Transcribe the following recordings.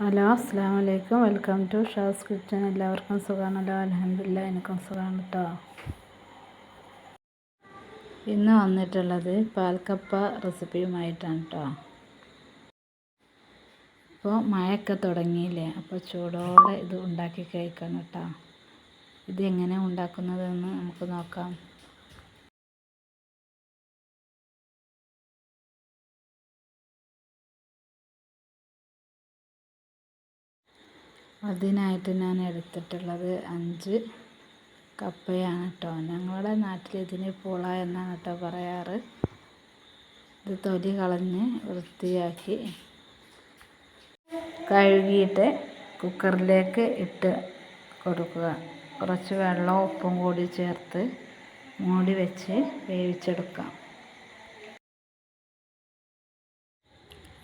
Hello അസ്സാം വലൈക്കും welcome to Shaz kitchen എല്ലാവർക്കും സുഖമാണല്ലോ അലഹമില്ല എനിക്കും സുഖമാണ് കേട്ടോ ഇന്ന് വന്നിട്ടുള്ളത് പാൽക്കപ്പ റെസിപ്പിയുമായിട്ടാണ് കേട്ടോ ഇപ്പോൾ മഴയൊക്കെ തുടങ്ങിയില്ലേ? അപ്പോൾ ചൂടോടെ ഇത് ഉണ്ടാക്കി കഴിക്കണം കേട്ടോ ഇത് എങ്ങനെ ഉണ്ടാക്കുന്നതെന്ന് നമുക്ക് നോക്കാം. അതിനായിട്ട് ഞാൻ എടുത്തിട്ടുള്ളത് അഞ്ച് കപ്പയാണ് കേട്ടോ. ഞങ്ങളുടെ നാട്ടിൽ ഇതിന് പൂള എന്നാണ് കേട്ടോ പറയാറ്. ഇത് തൊലി കളഞ്ഞ് വൃത്തിയാക്കി കഴുകിയിട്ട് കുക്കറിലേക്ക് ഇട്ട് കൊടുക്കുക. കുറച്ച് വെള്ളവും ഉപ്പും കൂടി ചേർത്ത് മൂടി വെച്ച് വേവിച്ചെടുക്കാം.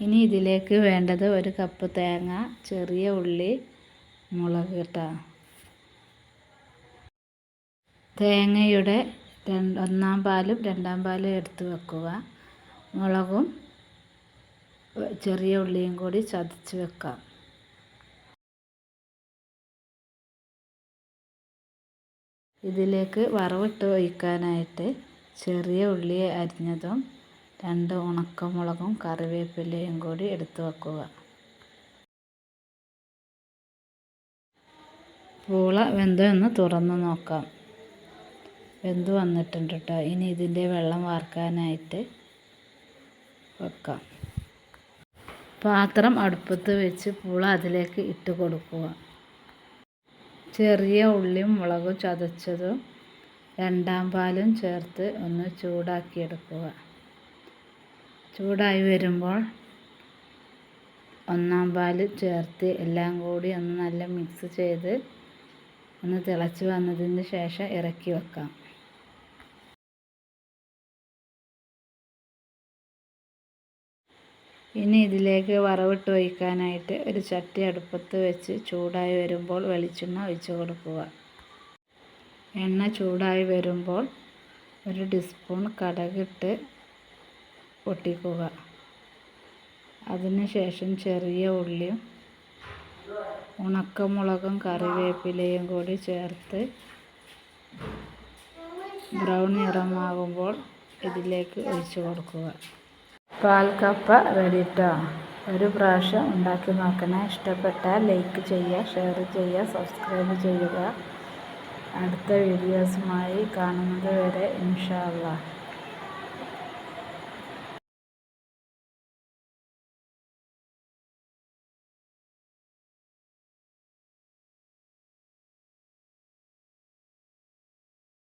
ഇനി ഇതിലേക്ക് വേണ്ടത് ഒരു കപ്പ് തേങ്ങ ചെറിയ ഉള്ളി മുളക് കേട്ടോ. തേങ്ങയുടെ രണ്ട് ഒന്നാം പാലും രണ്ടാം പാലും എടുത്ത് വെക്കുക. മുളകും ചെറിയ ഉള്ളിയും കൂടി ചതച്ച് വെക്കാം. ഇതിലേക്ക് വറവിട്ട് ഒഴിക്കാനായിട്ട് ചെറിയ ഉള്ളിയെ അരിഞ്ഞതും രണ്ട് ഉണക്കമുളകും കറിവേപ്പിലയും കൂടി എടുത്ത് വെക്കുക. പൂള വെന്തോ എന്ന് തുറന്ന് നോക്കാം. വെന്ത് വന്നിട്ടുണ്ട് കേട്ടോ ഇനി ഇതിന്റെ വെള്ളം വാർക്കാനായിട്ട് വെക്കാം. പാത്രം അടുപ്പത്ത് വെച്ച് പൂള അതിലേക്ക് ഇട്ട് കൊടുക്കുക. ചെറിയ ഉള്ളിയും മുളകും ചതച്ചതും രണ്ടാം പാലും ചേർത്ത് ഒന്ന് ചൂടാക്കിയെടുക്കുക. ചൂടായി വരുമ്പോൾ ഒന്നാം പാൽ ചേർത്ത് എല്ലാം കൂടി ഒന്ന് നല്ല മിക്സ് ചെയ്ത് ഒന്ന് തിളച്ച് വന്നതിന് ശേഷം ഇറക്കി വെക്കാം. ഇനി ഇതിലേക്ക് വറവിട്ട് ഒഴിക്കാനായിട്ട് ഒരു ചട്ടി അടുപ്പത്ത് വെച്ച് ചൂടായി വരുമ്പോൾ വെളിച്ചെണ്ണ ഒഴിച്ചു കൊടുക്കുക. എണ്ണ ചൂടായി വരുമ്പോൾ ഒരു ടീസ്പൂൺ കടകിട്ട് പൊട്ടിക്കുക. അതിനുശേഷം ചെറിയ ഉള്ളിയും ഉണക്കമുളകും കറിവേപ്പിലയും കൂടി ചേർത്ത് ബ്രൗൺ നിറമാകുമ്പോൾ ഇതിലേക്ക് ഒഴിച്ചു കൊടുക്കുക. പാൽ കപ്പ റെഡി കേട്ടോ ഒരു പ്രാവശ്യം ഉണ്ടാക്കി നോക്കണേ. ഇഷ്ടപ്പെട്ടാൽ ലൈക്ക് ചെയ്യുക ഷെയർ ചെയ്യുക സബ്സ്ക്രൈബ് ചെയ്യുക. അടുത്ത വീഡിയോസുമായി കാണുന്നത് വരെ ഇൻഷാ അള്ളാഹ്